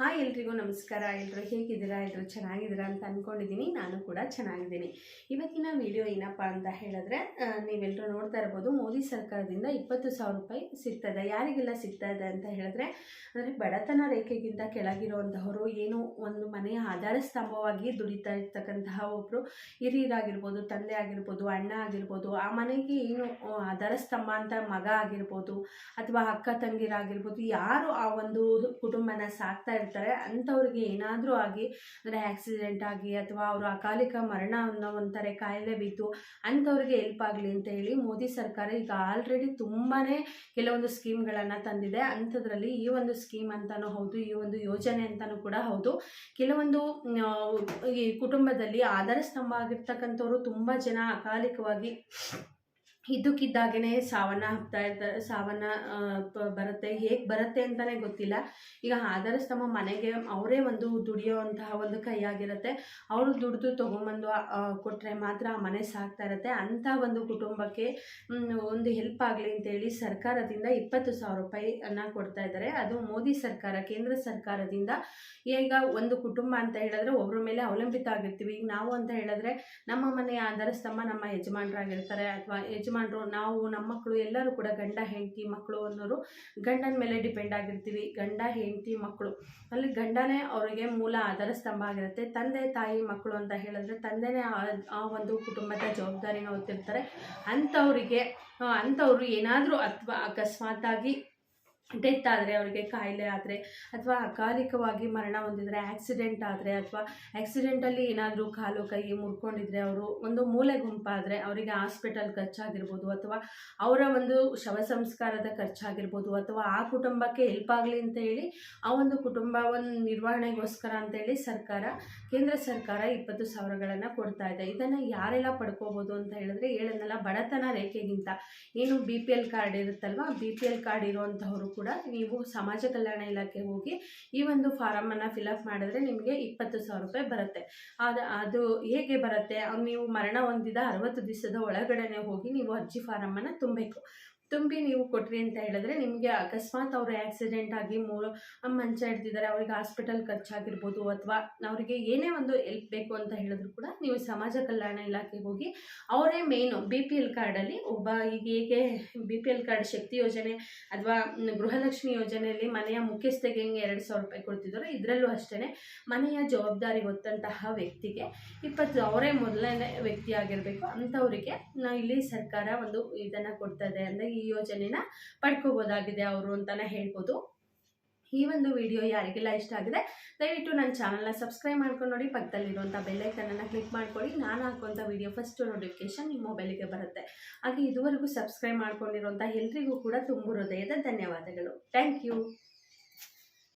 Hi ಎಲ್ರಿಗೂ ನಮಸ್ಕಾರ. ಎಲ್ಲರೂ ಹೇಗಿದ್ದೀರಾ? ಎಲ್ಲರೂ ಚೆನ್ನಾಗಿದ್ದೀರಾ ಅಂತ ಅಂದ್ಕೊಂಡಿದ್ದೀನಿ ನಾನು ಕೂಡ ಚೆನ್ನಾಗಿದ್ದೀನಿ. ಇವತ್ತಿನ ವಿಡಿಯೋ ಏನಪ್ಪ ಅಂತ ಹೇಳಿದ್ರೆ ನೀವೆಲ್ಲರೂ ನೋಡ್ತಾ ಇರ್ಬೋದು, ಮೋದಿ ಸರ್ಕಾರದಿಂದ ಇಪ್ಪತ್ತು ಸಾವಿರ ರೂಪಾಯಿ ಸಿಗ್ತದೆ. ಯಾರಿಗೆಲ್ಲ ಸಿಗ್ತಾ ಇದೆ ಅಂತ ಹೇಳಿದ್ರೆ, ಅಂದರೆ ಬಡತನ ರೇಖೆಗಿಂತ ಕೆಳಗಿರುವಂತಹವರು ಏನು ಒಂದು ಮನೆಯ ಆಧಾರ ಸ್ತಂಭವಾಗಿ ದುಡಿತಾ ಇರ್ತಕ್ಕಂತಹ ಒಬ್ಬರು ಹಿರಿಯರಾಗಿರ್ಬೋದು ತಂದೆ ಆಗಿರ್ಬೋದು, ಅಣ್ಣ ಆಗಿರ್ಬೋದು, ಆ ಮನೆಗೆ ಏನು ಆಧಾರ ಸ್ತಂಭ ಅಂತ ಮಗ ಆಗಿರ್ಬೋದು, ಅಥವಾ ಅಕ್ಕ ತಂಗಿರಾಗಿರ್ಬೋದು ಯಾರು ಆ ಒಂದು ಕುಟುಂಬನ ಸಾಕ್ತಾ ಇರ್ತಾರೆ ಅಂಥವ್ರಿಗೆ ಏನಾದರೂ ಆಗಿ, ಅಂದರೆ ಆಕ್ಸಿಡೆಂಟ್ ಆಗಿ ಅಥವಾ ಅವರು ಅಕಾಲಿಕ ಮರಣ ಅನ್ನೋ ಒಂಥರ ಕಾಯಿಲೆ ಬಿದ್ದು ಅಂಥವ್ರಿಗೆ ಹೆಲ್ಪ್ ಆಗಲಿ ಅಂತ ಹೇಳಿ ಮೋದಿ ಸರ್ಕಾರ ಈಗ ಆಲ್ರೆಡಿ ತುಂಬಾ ಕೆಲವೊಂದು ಸ್ಕೀಮ್ಗಳನ್ನು ತಂದಿದೆ. ಅಂಥದ್ರಲ್ಲಿ ಈ ಒಂದು ಸ್ಕೀಮ್ ಅಂತಲೂ ಹೌದು, ಈ ಒಂದು ಯೋಜನೆ ಅಂತಲೂ ಕೂಡ ಹೌದು. ಕೆಲವೊಂದು ಈ ಕುಟುಂಬದಲ್ಲಿ ಆಧಾರ ಸ್ತಂಭ ಆಗಿರ್ತಕ್ಕಂಥವ್ರು ತುಂಬ ಜನ ಅಕಾಲಿಕವಾಗಿ ಇದ್ದಕ್ಕಿದ್ದಾಗೇ ಸಾವನ್ನ ಹಬ್ತಾ ಇರ್ತಾರೆ ಸಾವನ್ನ ಬರುತ್ತೆ, ಹೇಗೆ ಬರುತ್ತೆ ಅಂತಲೇ ಗೊತ್ತಿಲ್ಲ. ಈಗ ಆಧಾರಸ್ಥಮ ಮನೆಗೆ ಅವರೇ ಒಂದು ದುಡಿಯೋವಂತಹ ಒಂದು ಕೈಯಾಗಿರುತ್ತೆ ಅವರು ದುಡಿದು ತೊಗೊಂಬಂದು ಕೊಟ್ಟರೆ ಮಾತ್ರ ಆ ಮನೆ ಸಾಕ್ತಾ ಇರುತ್ತೆ. ಅಂಥ ಒಂದು ಕುಟುಂಬಕ್ಕೆ ಒಂದು ಹೆಲ್ಪ್ ಆಗಲಿ ಅಂತೇಳಿ ಸರ್ಕಾರದಿಂದ ಇಪ್ಪತ್ತು ಸಾವಿರ ರೂಪಾಯಿಯನ್ನು ಕೊಡ್ತಾ ಇದ್ದಾರೆ. ಅದು ಮೋದಿ ಸರ್ಕಾರ, ಕೇಂದ್ರ ಸರ್ಕಾರದಿಂದ. ಈಗ ಒಂದು ಕುಟುಂಬ ಅಂತ ಹೇಳಿದ್ರೆ ಒಬ್ಬರ ಮೇಲೆ ಅವಲಂಬಿತ ಆಗಿರ್ತೀವಿ. ಈಗ ನಾವು ಅಂತ ಹೇಳಿದ್ರೆ ನಮ್ಮ ಮನೆಯ ಆಧಾರ ಸ್ತಂಭ ನಮ್ಮ ಯಜಮಾನರಾಗಿರ್ತಾರೆ ಅಥವಾ ಯಜಮಾನರು, ನಾವು, ನಮ್ಮ ಮಕ್ಕಳು ಎಲ್ಲರೂ ಕೂಡ ಗಂಡ, ಹೆಂಡತಿ ಮಕ್ಕಳು ಅನ್ನೋರು ಗಂಡನ ಮೇಲೆ ಡಿಪೆಂಡ್ ಆಗಿರ್ತೀವಿ. ಗಂಡ, ಹೆಂಡತಿ, ಮಕ್ಕಳು. ಅಲ್ಲಿ ಗಂಡನೇ ಅವರಿಗೆ ಮೂಲ ಆಧಾರ ಸ್ತಂಭ ಆಗಿರುತ್ತೆ. ತಂದೆ, ತಾಯಿ, ಮಕ್ಕಳು ಅಂತ ಹೇಳಿದ್ರೆ ತಂದೆನೇ ಆ- ಒಂದು ಕುಟುಂಬದ ಜವಾಬ್ದಾರಿನ ಹೊತ್ತಿರ್ತಾರೆ. ಅಂಥವರಿಗೆ ಅಂಥವ್ರು ಏನಾದರೂ ಅಥವಾ ಅಕಸ್ಮಾತಾಗಿ ಡೆತ್ ಆದರೆ ಅವರಿಗೆ ಕಾಯಿಲೆ ಆದರೆ, ಅಥವಾ ಅಕಾಲಿಕವಾಗಿ ಮರಣ ಹೊಂದಿದರೆ ಆಕ್ಸಿಡೆಂಟ್ ಆದರೆ, ಅಥವಾ ಆ್ಯಕ್ಸಿಡೆಂಟಲ್ಲಿ ಏನಾದರೂ ಕಾಲು ಕೈ ಮುರ್ಕೊಂಡಿದ್ರೆ, ಅವರು ಒಂದು ಮೂಲೆ ಗುಂಪಾದರೆ, ಅವರಿಗೆ ಹಾಸ್ಪಿಟಲ್ ಖರ್ಚಾಗಿರ್ಬೋದು, ಅಥವಾ ಅವರ ಒಂದು ಶವ ಸಂಸ್ಕಾರದ ಖರ್ಚಾಗಿರ್ಬೋದು, ಅಥವಾ ಆ ಕುಟುಂಬಕ್ಕೆ ಹೆಲ್ಪ್ ಆಗಲಿ ಅಂತ ಹೇಳಿ, ಆ ಒಂದು ಕುಟುಂಬ ಒಂದು ನಿರ್ವಹಣೆಗೋಸ್ಕರ ಅಂತೇಳಿ ಸರ್ಕಾರ, ಕೇಂದ್ರ ಸರ್ಕಾರ ಇಪ್ಪತ್ತು ಸಾವಿರಗಳನ್ನು ಕೊಡ್ತಾ ಇದೆ. ಇದನ್ನು ಯಾರೆಲ್ಲ ಪಡ್ಕೋಬೋದು ಅಂತ ಹೇಳಿದ್ರೆ ಹೇಳೋದಲ್ಲ ಬಡತನ ರೇಖೆಗಿಂತ. ಏನು ಬಿ ಪಿ ಎಲ್ ಕಾರ್ಡ್ ಇರುತ್ತಲ್ವ ಬಿ ಪಿ ಎಲ್ ಕಾರ್ಡ್ ಇರುವಂತಹವರು ಕೂಡ ನೀವು ಸಮಾಜ ಕಲ್ಯಾಣ ಇಲಾಖೆ ಹೋಗಿ ಈ ಒಂದು ಫಾರಮನ್ನು ಫಿಲಪ್ ಮಾಡಿದ್ರೆ ನಿಮಗೆ ಇಪ್ಪತ್ತು ಸಾವಿರ ರೂಪಾಯಿ ಬರುತ್ತೆ. ಅದು ಅದು ಹೇಗೆ ಬರುತ್ತೆ? ನೀವು ಮರಣ ಹೊಂದಿದ ಅರವತ್ತು ದಿವಸದ ಒಳಗಡೆನೆ ಹೋಗಿ ನೀವು ಅರ್ಜಿ ಫಾರಮನ್ನು ತುಂಬಬೇಕು. ತುಂಬಿ ನೀವು ಕೊಟ್ರಿ ಅಂತ ಹೇಳಿದ್ರೆ ನಿಮಗೆ ಅಕಸ್ಮಾತ್ ಅವರು ಆಕ್ಸಿಡೆಂಟ್ ಆಗಿ ಮೂರು ಮಂಚ ಇಡ್ತಿದ್ದಾರೆ ಅವ್ರಿಗೆ ಹಾಸ್ಪಿಟಲ್ ಖರ್ಚಾಗಿರ್ಬೋದು ಅಥವಾ ಅವರಿಗೆ ಏನೇ ಒಂದು ಹೆಲ್ಪ್ ಬೇಕು ಅಂತ ಹೇಳಿದ್ರು ಕೂಡ ನೀವು ಸಮಾಜ ಕಲ್ಯಾಣ ಇಲಾಖೆಗೆ ಹೋಗಿ ಅವರೇ ಮೇನು ಬಿ ಪಿ ಎಲ್ ಕಾರ್ಡಲ್ಲಿ ಒಬ್ಬ ಈಗ ಹೇಗೆ B P L card Shakti ಯೋಜನೆ ಅಥವಾ ಗೃಹಲಕ್ಷ್ಮಿ ಯೋಜನೆಯಲ್ಲಿ ಮನೆಯ ಮುಖ್ಯಸ್ಥೆಗೆ ಹೆಂಗೆ ಎರಡು ಸಾವಿರ ರೂಪಾಯಿ ಕೊಡ್ತಿದ್ದಾರೋ ಇದರಲ್ಲೂ ಅಷ್ಟೇ ಮನೆಯ ಜವಾಬ್ದಾರಿ ಹೊತ್ತಂತಹ ವ್ಯಕ್ತಿಗೆ ಇಪ್ಪತ್ತು, ಅವರೇ ಮೊದಲನೇ ವ್ಯಕ್ತಿ ಆಗಿರಬೇಕು ಅಂಥವರಿಗೆ ನಾವು ಇಲ್ಲಿ ಸರ್ಕಾರ ಒಂದು ಇದನ್ನು ಕೊಡ್ತಾ ಇದೆ. ಅಂದರೆ ಈ ಯೋಜನೆನ ಪಡ್ಕೋಬೋದಾಗಿದೆ ಅವರು ಅಂತಲೇ ಹೇಳ್ಬೋದು. ಈ ಒಂದು ವಿಡಿಯೋ ಯಾರಿಗೆಲ್ಲ ಇಷ್ಟ ಆಗಿದೆ, ದಯವಿಟ್ಟು ನನ್ನ ಚಾನಲ್ನ ಸಬ್ಸ್ಕ್ರೈಬ್ ಮಾಡ್ಕೊಂಡು ನೋಡಿ, ಪಕ್ಕದಲ್ಲಿರುವಂಥ ಬೆಲ್ಲೈಕನನ್ನು ಕ್ಲಿಕ್ ಮಾಡ್ಕೊಳ್ಳಿ. ನಾನು ಹಾಕುವಂಥ ವಿಡಿಯೋ ಫಸ್ಟ್ ನೋಟಿಫಿಕೇಶನ್ ನಿಮ್ಮ ಮೊಬೈಲಿಗೆ ಬರುತ್ತೆ. ಹಾಗೆ ಇದುವರೆಗೂ ಸಬ್ಸ್ಕ್ರೈಬ್ ಮಾಡ್ಕೊಂಡಿರುವಂಥ ಎಲ್ರಿಗೂ ಕೂಡ ತುಂಬ ಹೃದಯದ ಧನ್ಯವಾದಗಳು. Thank you.